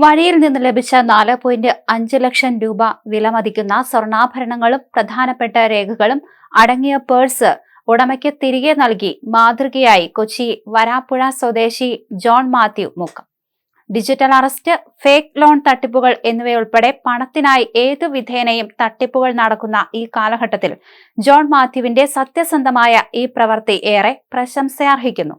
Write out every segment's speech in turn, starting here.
വഴിയിൽ നിന്ന് ലഭിച്ച നാല് പോയിന്റ് അഞ്ച് ലക്ഷം രൂപ വിലമതിക്കുന്ന സ്വർണാഭരണങ്ങളും പ്രധാനപ്പെട്ട രേഖകളും അടങ്ങിയ പേഴ്സ് ഉടമയ്ക്ക് തിരികെ നൽകി മാതൃകയായി കൊച്ചി വരാപ്പുഴ സ്വദേശി ജോൺ മാത്യു മുഖം ഡിജിറ്റൽ അറസ്റ്റ് ഫേക്ക് ലോൺ തട്ടിപ്പുകൾ എന്നിവയുൾപ്പെടെ പണത്തിനായി ഏതു വിധേനയും തട്ടിപ്പുകൾ നടക്കുന്ന ഈ കാലഘട്ടത്തിൽ ജോൺ മാത്യുവിന്റെ സത്യസന്ധമായ ഈ പ്രവൃത്തി ഏറെ പ്രശംസയർഹിക്കുന്നു.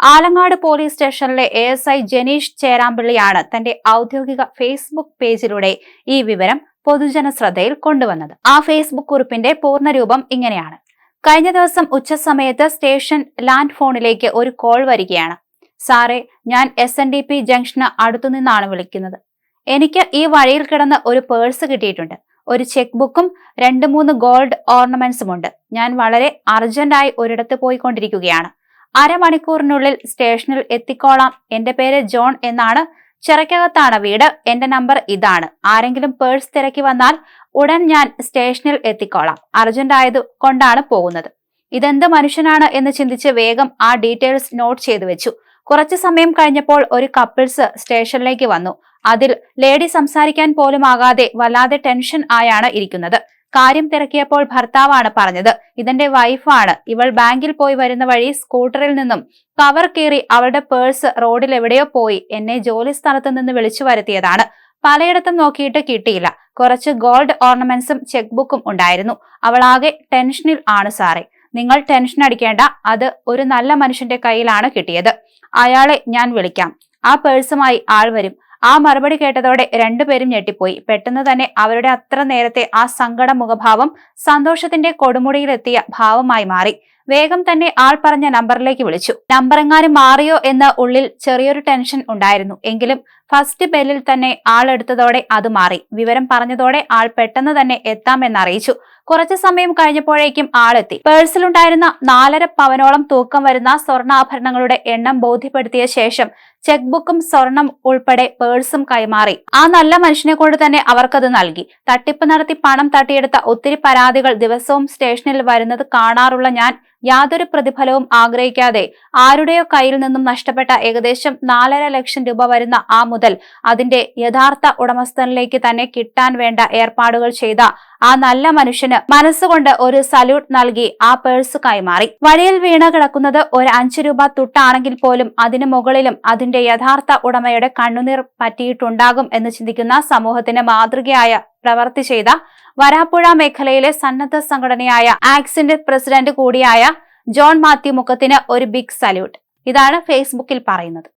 ആലങ്ങാട് പോലീസ് സ്റ്റേഷനിലെ എ എസ് ഐ ജനീഷ് ചേരാമ്പിള്ളിയാണ് തന്റെ ഔദ്യോഗിക ഫേസ്ബുക്ക് പേജിലൂടെ ഈ വിവരം പൊതുജന ശ്രദ്ധയിൽ കൊണ്ടുവന്നത്. ആ ഫേസ്ബുക്ക് കുറിപ്പിന്റെ പൂർണരൂപം ഇങ്ങനെയാണ്. കഴിഞ്ഞ ദിവസം ഉച്ചസമയത്ത് സ്റ്റേഷൻ ലാൻഡ് ഫോണിലേക്ക് ഒരു കോൾ വരികയാണ്. സാറേ ഞാൻ എസ് എൻ ഡി പി ജംഗ്ഷന് അടുത്തുനിന്നാണ് വിളിക്കുന്നത്. എനിക്ക് ഈ വഴിയിൽ കിടന്ന് ഒരു പേഴ്സ് കിട്ടിയിട്ടുണ്ട്. ഒരു ചെക്ക് ബുക്കും രണ്ട് മൂന്ന് ഗോൾഡ് ഓർണമെന്റ്സും ഉണ്ട്. ഞാൻ വളരെ അർജന്റായി ഒരിടത്ത് പോയിക്കൊണ്ടിരിക്കുകയാണ്. അരമണിക്കൂറിനുള്ളിൽ സ്റ്റേഷനിൽ എത്തിക്കോളാം. എന്റെ പേര് ജോൺ എന്നാണ്. ചിറക്കകത്താണ് വീട്. എന്റെ നമ്പർ ഇതാണ്. ആരെങ്കിലും പേഴ്സ് തിരക്കി വന്നാൽ ഉടൻ ഞാൻ സ്റ്റേഷനിൽ എത്തിക്കോളാം. അർജന്റ് ആയത് കൊണ്ടാണ് പോകുന്നത്. ഇതെന്ത് മനുഷ്യനാണ് എന്ന് ചിന്തിച്ച് വേഗം ആ ഡീറ്റെയിൽസ് നോട്ട് ചെയ്തു വെച്ചു. കുറച്ചു സമയം കഴിഞ്ഞപ്പോൾ ഒരു കപ്പിൾസ് സ്റ്റേഷനിലേക്ക് വന്നു. അതിൽ ലേഡി സംസാരിക്കാൻ പോലും ആകാതെ വല്ലാതെ ടെൻഷൻ ആയാണ് ഇരിക്കുന്നത്. കാര്യം തിരക്കിയപ്പോൾ ഭർത്താവാണ് പറഞ്ഞത്. ഇതെന്റെ വൈഫാണ് ഇവൾ ബാങ്കിൽ പോയി വരുന്ന വഴി സ്കൂട്ടറിൽ നിന്നും കവർ കീറി അവളുടെ പേഴ്സ് റോഡിൽ എവിടെയോ പോയി എന്നെ ജോലി സ്ഥലത്ത് നിന്ന് വിളിച്ചു വരുത്തിയതാണ്. പലയിടത്തും നോക്കിയിട്ട് കിട്ടിയില്ല. കുറച്ച് ഗോൾഡ് ഓർണമെന്റ്സും ചെക്ക് ബുക്കും ഉണ്ടായിരുന്നു. അവളാകെ ടെൻഷനിൽ ആണ് സാറേ. നിങ്ങൾ ടെൻഷൻ അടിക്കേണ്ട. അത് ഒരു നല്ല മനുഷ്യന്റെ കയ്യിലാണ് കിട്ടിയത്. അയാളെ ഞാൻ വിളിക്കാം. ആ പേഴ്സുമായി ആൾ വരും. ആ മറുപടി കേട്ടതോടെ രണ്ടുപേരും ഞെട്ടിപ്പോയി. പെട്ടെന്ന് തന്നെ അവരുടെ അത്ര നേരത്തെ ആ സങ്കട മുഖഭാവം സന്തോഷത്തിന്റെ കൊടുമുടിയിലെത്തിയ ഭാവമായി മാറി. വേഗം തന്നെ ആൾ പറഞ്ഞ നമ്പറിലേക്ക് വിളിച്ചു. നമ്പർ എങ്ങാനും മാറിയോ എന്ന ഉള്ളിൽ ചെറിയൊരു ടെൻഷൻ ഉണ്ടായിരുന്നു. എങ്കിലും ഫസ്റ്റ് ബെല്ലിൽ തന്നെ ആൾ എടുത്തതോടെ അത് മാറി. വിവരം പറഞ്ഞതോടെ ആൾ പെട്ടെന്ന് തന്നെ എത്താമെന്ന് അറിയിച്ചു. കുറച്ചു സമയം കഴിഞ്ഞപ്പോഴേക്കും ആളെത്തി പേഴ്സിലുണ്ടായിരുന്ന നാലര പവനോളം തൂക്കം വരുന്ന സ്വർണാഭരണങ്ങളുടെ എണ്ണം ബോധ്യപ്പെടുത്തിയ ശേഷം ചെക്ക് ബുക്കും സ്വർണം ഉൾപ്പെടെ പേഴ്സും കൈമാറി. ആ നല്ല മനുഷ്യനെ കൊണ്ട് തന്നെ അവർക്കത് നൽകി. തട്ടിപ്പ് നടത്തി പണം തട്ടിയെടുത്ത ഒത്തിരി പരാതികൾ ദിവസവും സ്റ്റേഷനിൽ വരുന്നത് കാണാറുള്ള ഞാൻ യാതൊരു പ്രതിഫലവും ആഗ്രഹിക്കാതെ ആരുടെയോ കയ്യിൽ നിന്നും നഷ്ടപ്പെട്ട ഏകദേശം നാലര ലക്ഷം രൂപ വരുന്ന ആ മുതൽ അതിന്റെ യഥാർത്ഥ ഉടമസ്ഥനിലേക്ക് തന്നെ കിട്ടാൻ വേണ്ട ഏർപ്പാടുകൾ ചെയ്ത ആ നല്ല മനുഷ്യന് മനസ്സുകൊണ്ട് ഒരു സല്യൂട്ട് നൽകി ആ പേഴ്സ് കൈമാറി. വഴിയിൽ വീണ കിടക്കുന്നത് ഒരു അഞ്ചു രൂപ തുട്ടാണെങ്കിൽ പോലും അതിനു മുകളിലും അതിന്റെ യഥാർത്ഥ ഉടമയുടെ കണ്ണുനീർ പറ്റിയിട്ടുണ്ടാകും എന്ന് ചിന്തിക്കുന്ന സമൂഹത്തിന് മാതൃകയായ പ്രവർത്തി ചെയ്ത വരാപ്പുഴ മേഖലയിലെ സന്നദ്ധ സംഘടനയായ ആക്സിന്റെ പ്രസിഡന്റ് കൂടിയായ ജോൺ മാത്യു മുഖത്തിന് ഒരു ബിഗ് സല്യൂട്ട് ഇതാണ് ഫേസ്ബുക്കിൽ പറയുന്നത്.